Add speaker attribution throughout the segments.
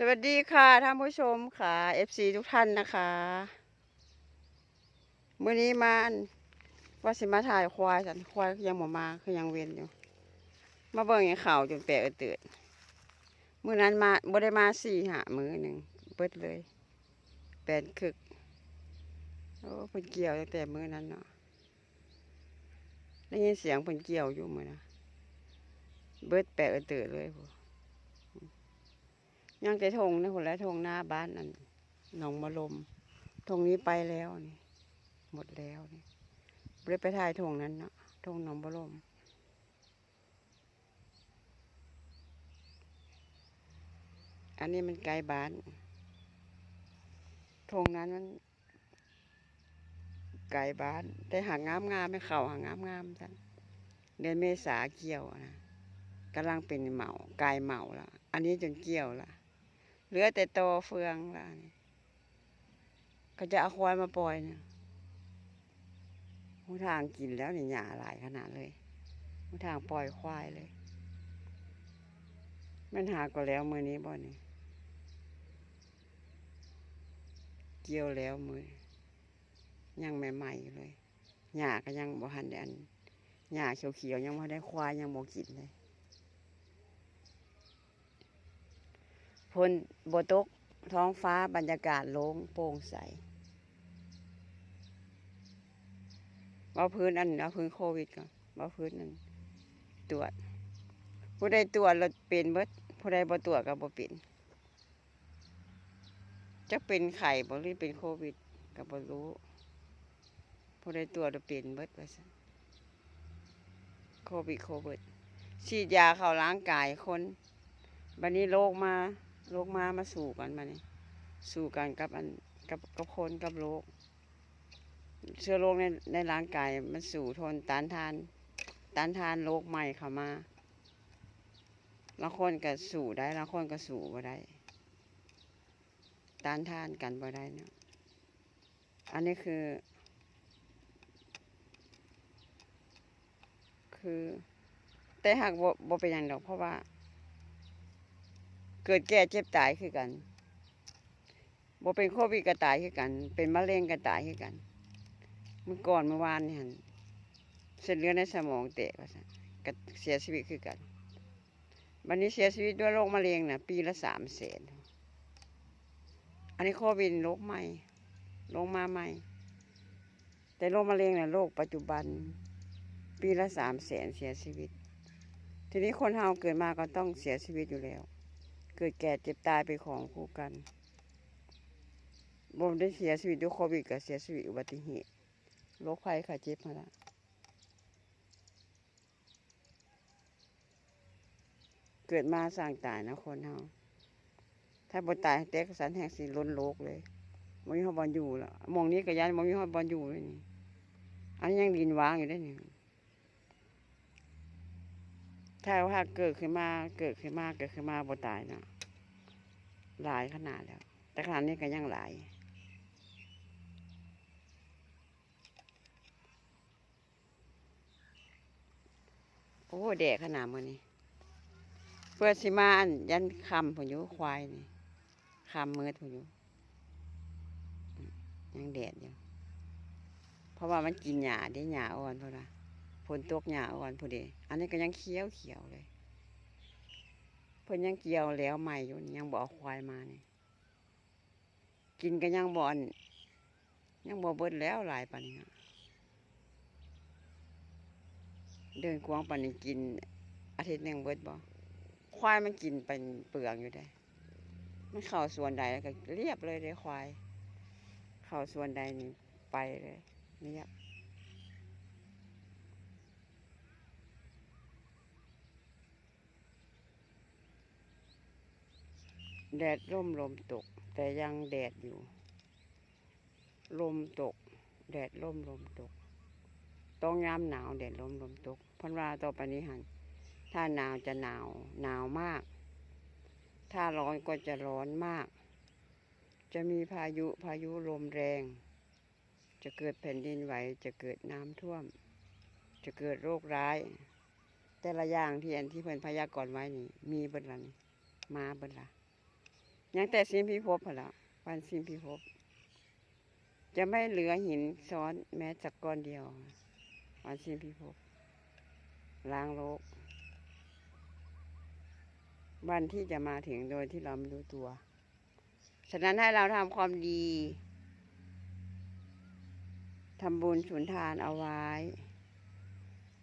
Speaker 1: สวัสดีค่ะท่านผู้ชมค่ะ FC ทุกท่านนะคะมื้อนี้มาอันว่าสิมาถ่ายควายสันควายยังบ่มาคือยังเวียนอยู่ มาเบิ่งให้ข่าวจนแปลกเตือนมื้อนั้นมาบ่ได้มาสี่หามื้อหนึ่งเบิดเลยแปดคึกโอ้เพิ่นเกี่ยวตั้งแต่มือนั้นเนาะได้ยินเสียงเพิ่นเกี่ยวอยู่มือนะเบิดแปลกเตือนเลยพว ยังแต่ทงนะคนละทงหน้าบ้านนั่นหนองมะลมทงนี้ไปแล้วนี่หมดแล้วนี่ไม่ได้ไปถ่ายทงนั้นเนาะทงหนองมะลมอันนี้มันไกลบ้านทงนั้นมันไกลบ้านแต่หางงามงามไม่เข่าหางงามงามจังเดือนเมษาเกี่ยวนะกำลังเป็นเหมากายเหมาละอันนี้จนเกี่ยวละ เหลือแต่ตอเฟืองล่ะนี่ก็จะเอาควายมาปล่อยเนี่ยหูทางกินแล้วเนี่ยหยาหลายขนาดเลยหูทางปล่อยควายเลย มันหาก็แล้วมือนี้บ่นี่เกี่ยวแล้วมือ ยังใหม่ๆอยู่เลยหญ้าก็ยังบ่หันได้อันหญ้าเขียวๆยังบ่ได้ควายยังบ่กินเลย พลบตกท้องฟ้าบรรยากาศโล่งโปร่งใสเอาพื้นอันเอาพื้นโควิดก่อนเอาพื้นนั่นตรวจ ผู้ใดตรวจแล้วเป็นเบิดผู้ใดบ่ตรวจก็บ่เป็นจะเป็นไข่บ่หรือเป็นโควิดก็บ่รู้ผู้ใดตรวจแล้วเป็นเบิดว่าซั่นโควิดโควิดฉีดยาเข้าร่างกายคน บัดนี้โรคมา โรคมามาสู่กันมานี่สู่กันกับอันกับกับคนกับโรคเชื้อโรคในในร่างกายมันสู่ทนต้านทานต้านทานโรคใหม่เข้ามาบางคนก็สู่ได้บางคนก็สู่บ่ได้ต้านทานกันบ่ได้เนาะอันนี้คือ คือ แต่หากบ่บ่เป็นอย่างดอกเพราะว่า เกิดแก่เจ็บตายคือกันบ่เป็นโควิดก็ตายคือกัน เป็นมะเร็งก็ตายคือกัน เมื่อก่อนเมื่อวานนี่หั่นเส้นเลือดในสมองแตกว่าก็เสียชีวิตคือกันวันนี้เสียชีวิตด้วยโรคมะเร็งนะปีละสามแสนอันนี้โควิดโรคใหม่โรคมาใหม่ แต่โรคมะเร็งน่ะโรคปัจจุบัน ปีละสามแสนเสียชีวิต ทีนี้คนเฮาเกิดมาก็ต้องเสียชีวิตอยู่แล้ว เกิดแก่เจ็บตายไปนของคู่กันบ่ได้เสียชีวิตด้วยโควิดก็เสียชีวิตอุบัติเหตุโรคภัยไข้เจ็บมาละเกิดมาสร้างตายนะคนเฮาถ้าบ่ตายเต็กสันแห่งสิล้นโลกเลยบ่มีฮอบอลอยู่ล้วหมองนี้ก็ยันบ่มีฮอบอลอยู่เลยนี่อันนี้ยังดินวางอยู่ได้นี่ ถ้าว่าเกิดขึ้นมาเกิดขึ้นมาเกิดขึ้นมาบ่ตายเนาะหลายขนาดแล้ว แต่ขนาดนี้ก็ยังหลายโอ้แดดขนาดมือนี้เพื่อสิมาอันยันคำผนอยู่ควายนี่คำมืดผนอยู่ยังแดดอยู่เพราะว่ามันกินหญ้าได้หญ้าอ่อนเพราะว่า ฝนตกหญ้าอ่อนพอดีอันนี้ก็ยังเขียวเขียวเลย เพิ่นยังเกี่ยวแล้วใหม่อยู่นี่ยังบ่อควายมานี่กินก็ยังบ่อนยังบ่เบิดแล้วหลายปานนี้นะเดินกวางปานนี้กิน อาทิตย์หนึงเบิดบ่ควายมันกินเป็นเปลือกอยู่ได้ มันเข้าส่วนใดแล้วก็เรียบเลยเลยควาย เข้าส่วนใดนี่ไปเลยเรียบ แดดร่มลมตก แต่ยังแดดอยู่ ลมตก แดดร่มลมตกต้องยามหนาวแดดร่มลมตกเพันว่าต่อไปนี้หันถ้าหนาวจะหนาวหนาวมาก ถ้าร้อนก็จะร้อนมาก จะมีพายุพายุลมแรง จะเกิดแผ่นดินไหวจะเกิดน้ำท่วม จะเกิดโรคร้าย แต่ละอย่างที่อันที่เพิ่อนพยากรณ์ไว้นี่ มีเบิดละนี่มาเบิดละ ยังแต่สิ้นพิภพละวันสิ้นพิภพจะไม่เหลือหินซ้อนแม้สักก้อนเดียว วันสิ้นพิภพล้างโลก วันที่จะมาถึงโดยที่เราไม่รู้ตัว ฉะนั้นให้เราทำความดีทำบุญสุนทานเอาไว้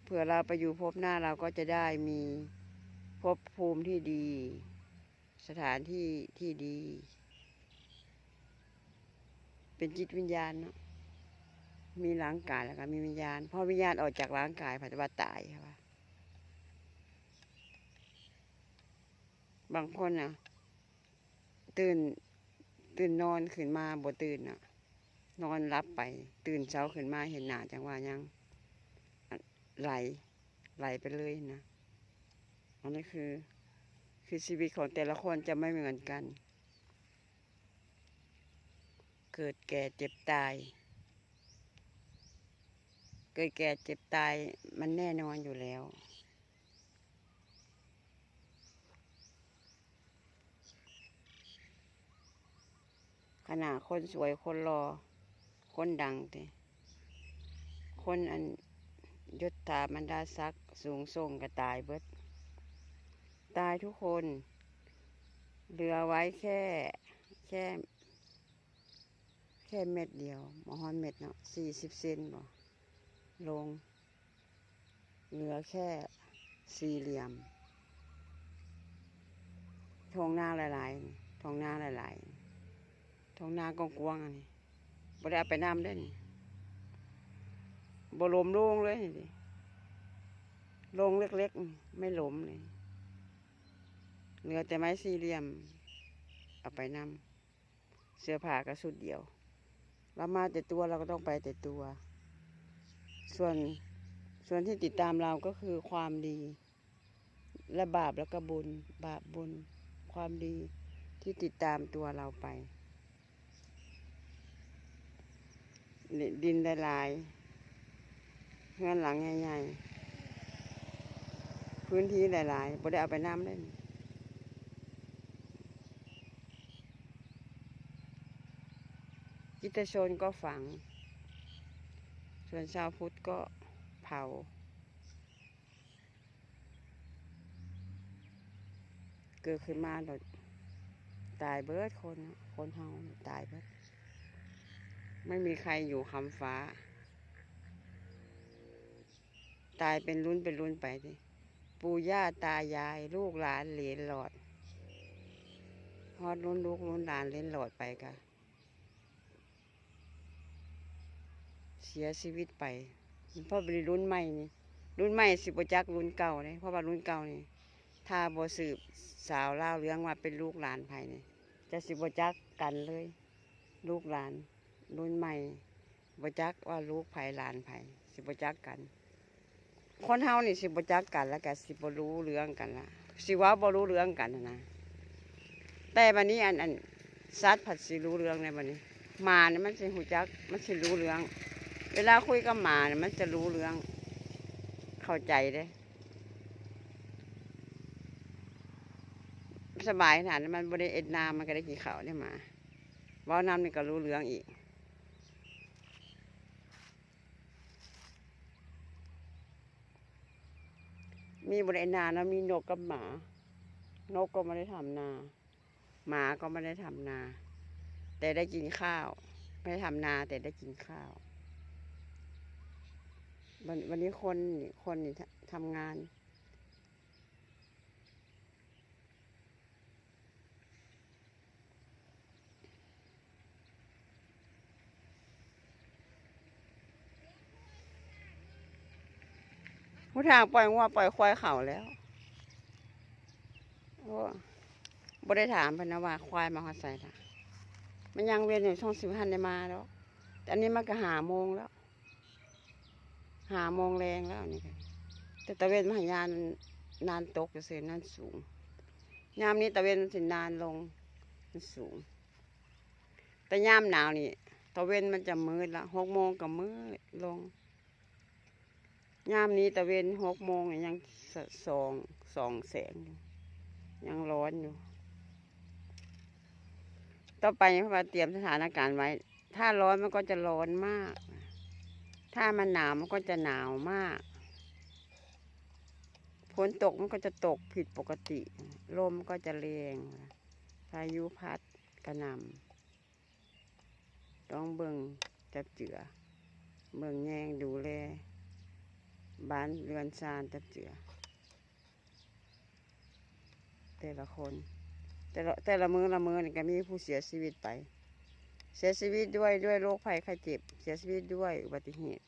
Speaker 1: เผื่อเราไปอยู่ภพหน้าเราก็จะได้มีภพภูมิที่ดี สถานที่ที่ดี เป็นจิตวิญญาณเนาะมีร่างกายแล้วก็มีวิญญาณพอวิญญาณออกจากร่างกายปัจจุบันตายค่ะ บางคนน่ะตื่นตื่นนอนขึ้นมาบ่ตื่นน่ะ นอนรับไป ตื่นเช้าขึ้นมาเห็นหน้าจังว่ายังไหลไหลไปเลยนะอันนี้คือ คือชีวิตของแต่ละคนจะไม่เหมือนกัน เกิดแก่เจ็บตาย เกิดแก่เจ็บตายมันแน่นอนอยู่แล้ว ขนาดคนสวยคนรอ คนดังแต่คนอันยศถาบรรดาศักดิ์สูงส่งก็ตายเบิด ตายทุกคน เหลือไว้แค่ แค่ แค่เม็ดเดียวมอฮอนเม็ดเนาะสี่สิบเซนบ่ลง เหลือแค่สี่เหลี่ยมทงหน้าหลายๆทงหน้าหลายๆทงหน้ากว้างอันนี้บ่ได้เอาไปน้ำได้นี่บ่ลมล่งเลยนี่ลงเล็กๆ ไม่หลมเลย เหลือแต่ไม้สี่เหลี่ยม เอาไปนำเสื้อผ้าก็สุดเดียว เรามาแต่ตัวเราก็ต้องไปแต่ตัว ส่วนส่วนที่ติดตามเราก็คือความดี และบาปแล้วก็บุญ บาปบุญ ความดีที่ติดตามตัวเราไป ดินหลายเงื่อนหลังใหญ่ๆพื้นที่หลายๆบ่ได้เอาไปน้ำเลย กิตชนก็ฝัง ส่วนชาวพุทธก็เผา เกิดขึ้นมาเราตายเบิดคนคนเฮาตายเบิด ไม่มีใครอยู่คำฟ้า ตายเป็นรุ่นเป็นรุ่นไปสิปู่ย่าตายายลูกหลานเหลนหลอดฮอดรุ่นลูกรุ่นหลานเหลนหลอดไปกัน สียชีวิตไปเพราะเป็นรุ่นใหม่นี่รุ่นใหม่สิบจักรุ่นเก่าเลยเพราะว่ารุ่นเก่านี่ถ้าบ่สืบสาวเล่าเรื่องว่าเป็นลูกหลานไผนี่จะสิบจักกันเลย ลูกหลาน รุ่นใหม่บจักว่าลูกไผหลานไผสิบจักกัน คนเฮานี่สิบจักกันแล้วก็สิบรู้เรื่องกันละสิว่าบ่รู้เรื่องกันนะแต่บัดนี้อันอันสัตว์ผัดสิรู้เรื่องในบัดนี้ มาเนี่ยมันสิหูจักมันสิรู้เรื่อง เวลาคุยกับหมาเนี่ยมันจะรู้เรื่อง เข้าใจเด้สบายขนาดนั้มันบริเอ็ดน้ำมันก็ได้กี่เขาวเนี่ยหมาว่าน้ำนี่ก็รู้เรื่องอีก มีบริเอ็ดนาแล้วมีนกกับหมา นกก็ไม่ได้ทำนา หมาก็ไม่ได้ทำนา แต่ได้กินข้าว ไม่ได้ทำนาแต่ได้กินข้าว วันวันนี้คนคนทำงาน ผู้ทางปล่อยงัวปล่อยควายเขาแล้วโอ้บ่ได้ถามพนะว่าควายมาหอดใส่ละมันยังเวียนอยู่ช่องสิบหันได้มาแล้ว แต่อันนี้มันก็หาโมงแล้ว หาโมงแรงแล้วนี่ค่ะแต่ตะเวนมหายานนานตกเสียนานสูงยามนี้ตะเวนสินานลงมันสูง แต่ยามหนาวนี่ตะเวนมันจะมืดละหกโมงก็มืดลงยามนี้ตะเวนหกโมงยังสองสองแสงอยู่ยังร้อนอยู่ ต่อไปเพราะว่าเตรียมสถานการณ์ไว้ ถ้าร้อนมันก็จะร้อนมาก ถ้ามันหนาวมันก็จะหนาวมาก ฝนตกมันก็จะตกผิดปกติ ลมก็จะแรง พายุพัดกระหนำต้องเบิ่งจับเจือ เบิ่งแยงดูแล บ้านเรือนซานจับเจือ แต่ละคน แต่ละแต่ละมือละมือนี่ก็มีผู้เสียชีวิตไป เสียชีวิตด้วยด้วยโรคภัยไข้เจ็บ เสียชีวิตด้วยอุบัติเหตุ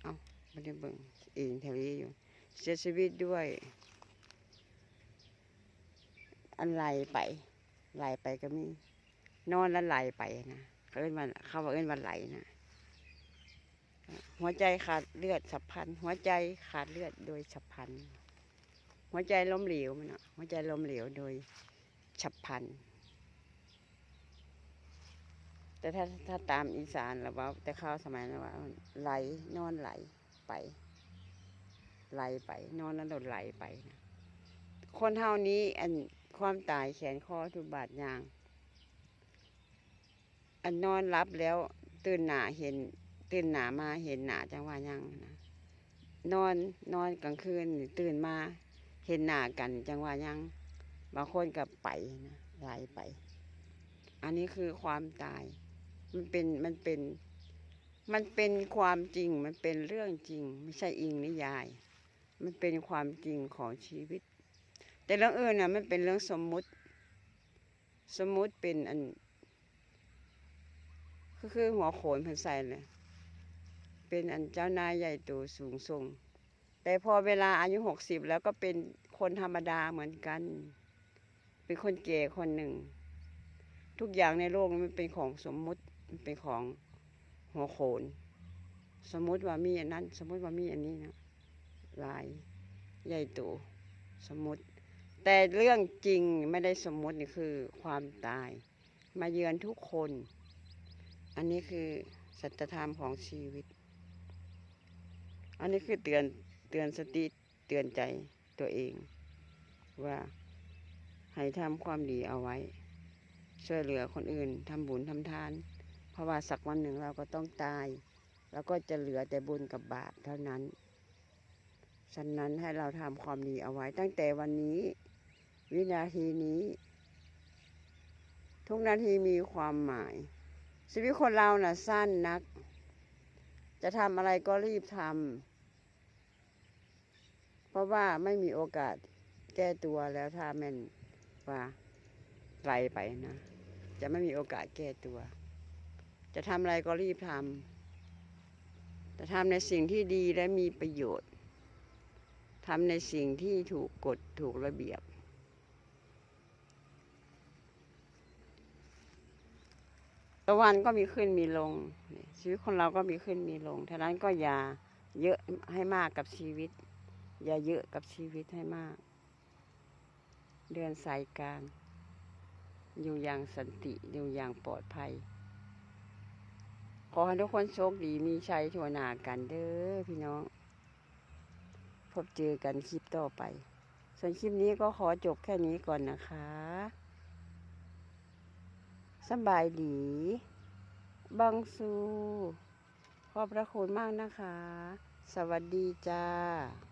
Speaker 1: เอาไม่ได้เบิ่งเองแถวนี้อยู่ เสียชีวิตด้วย อันไหลไปไหลไปก็มี นอนแล้วไหลไปนะเขาเอิ้นว่าเขาว่าเอิ้นว่าไหลนะหัวใจขาดเลือดฉับพลัน หัวใจขาดเลือดโดยฉับพลัน หัวใจล้มเหลวมันเนาะหัวใจล้มเหลวโดยฉับพลัน แต่ถ้าถ้าตามอีสานแล้วว่า แต่ข้าวสมัยนั้นว่า ไหลนอนไหลไปไหลไป นอนแล้วโดนไหลไปนะคนเท่านี้อันความตายแขนคอทุกบาดยาง อันนอนรับแล้วตื่นหนาเห็น ตื่นหนามาเห็นหนาจังว่ายังนะนอนนอนกลางคืนตื่นมาเห็นหนากันจังว่ายัง บางคนกับไปนะไหลไป อันนี้คือความตาย มันเป็นมันเป็น มันเป็นความจริง มันเป็นเรื่องจริง ไม่ใช่อิงนิยาย มันเป็นความจริงของชีวิต แต่เรื่องอื่นน่ะมันเป็นเรื่องสมมุติ สมมุติเป็นอันก็คือหัวโขนพันใส่เลยเป็นอันเจ้านายใหญ่โตสูงส่ง แต่พอเวลาอายุหกสิบแล้วก็เป็นคนธรรมดาเหมือนกัน เป็นคนเก่คนหนึ่ง ทุกอย่างในโลกนี้มันเป็นของสมมุติ มันเป็นของหัวโขน สมมติว่ามีอันนั้น สมมติว่ามีอันนี้นะลายใหญ่โตสมมติ แต่เรื่องจริงไม่ได้สมมตินี่คือความตาย มาเยือนทุกคน อันนี้คือสัจธรรมของชีวิต อันนี้คือเตือนเตือนสติเตือนใจตัวเองว่าให้ทำความดีเอาไว้ ช่วยเหลือคนอื่นทำบุญทำทาน ราะว่าสักวันหนึ่งเราก็ต้องตาย แล้วก็จะเหลือแต่บุญกับบาปเท่านั้นฉะนั้นให้เราทำความดีเอาไว้ตั้งแต่วันนี้ วินาทีนี้ ทุกนาทีมีความหมาย ชีวิตคนเราน่ะสั้นนัก จะทำอะไรก็รีบทำเพราะว่าไม่มีโอกาสแก้ตัวแล้วถ้าแม่นว่าไกลไปนะ จะไม่มีโอกาสแก้ตัว จะทำอะไรก็รีบทำจะทำในสิ่งที่ดีและมีประโยชน์ทำในสิ่งที่ถูกกฎถูกระเบียบ ตะวันก็มีขึ้นมีลง ชีวิตคนเราก็มีขึ้นมีลงท่านั้นก็อย่าเยอะให้มากกับชีวิต อย่าเยอะกับชีวิตให้มาก เดินสายกลาง อยู่อย่างสันติ อยู่อย่างปลอดภัย ขอให้ทุกคนโชคดีมีชัยทั่วหน้ากันเด้อพี่น้อง พบเจอกันคลิปต่อไป ส่วนคลิปนี้ก็ขอจบแค่นี้ก่อนนะคะสบายดี บังซู ขอบพระคุณมากนะคะ สวัสดีจ้า